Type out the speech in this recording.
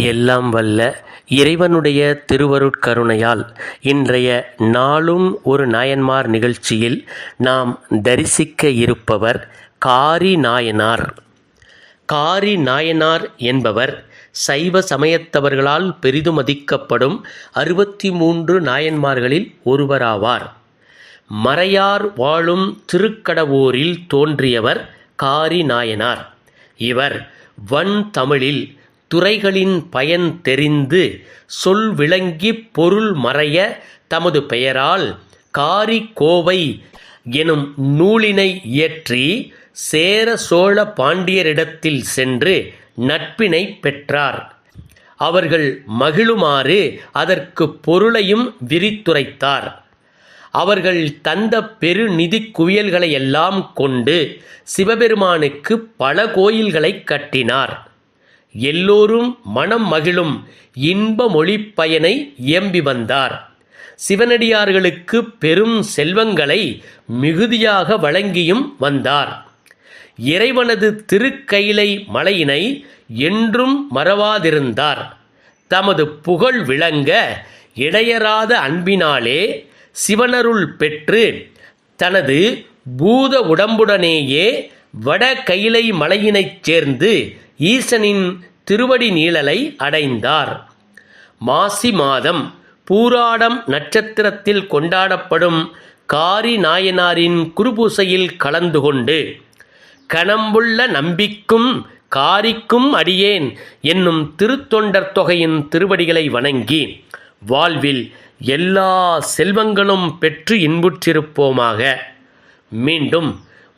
எல்லாம் வல்ல இறைவனுடைய திருவருட்கருணையால் இன்றைய நாளும் ஒரு நாயன்மார் நிகழ்ச்சியில் நாம் தரிசிக்க இருப்பவர் காரி நாயனார். காரி நாயனார் என்பவர் சைவ சமயத்தவர்களால் பெரிதும் மதிக்கப்படும் அறுபத்தி மூன்று நாயன்மார்களில் ஒருவராவார். மறையார் வாழும் திருக்கடவூரில் தோன்றியவர் காரி நாயனார். இவர் வன் தமிழில் துறைகளின் பயன் தெரிந்து சொல் விளங்கி பொருள் மறைய தமது பெயரால் காரி கோவை எனும் நூலினை இயற்றி சேர சோழ பாண்டியரிடத்தில் சென்று நட்பினை பெற்றார். அவர்கள் மகிழுமாறு அதற்கு பொருளையும் விரித்துரைத்தார். அவர்கள் தந்த பெருநிதி குவியல்களை கொண்டு சிவபெருமானுக்கு பல கோயில்களை கட்டினார். எல்லோரும் மனம் மகிழும் இன்ப மொழிப்பயனை இயம்பி வந்தார். சிவனடியார்களுக்கு பெரும் செல்வங்களை மிகுதியாக வழங்கியும் வந்தார். இறைவனது திருக்கைலை மலையினை என்றும் மறவாதிருந்தார். தமது புகழ் விளங்க இடையராத அன்பினாலே சிவனருள் பெற்று தனது பூத உடம்புடனேயே வட கைலை மலையினைச் சேர்ந்து ஈசனின் திருவடி நீழலை அடைந்தார். மாசி மாதம் பூராடம் நட்சத்திரத்தில் கொண்டாடப்படும் காரி நாயனாரின் குருபூசையில் கலந்து கொண்டு கணம்புள்ள நம்பிக்கும் காரிக்கும் அடியேன் என்னும் திருத்தொண்டர் தொகையின் திருவடிகளை வணங்கி வாழ்வில் எல்லா செல்வங்களும் பெற்று இன்புற்றிருப்போமாக. மீண்டும்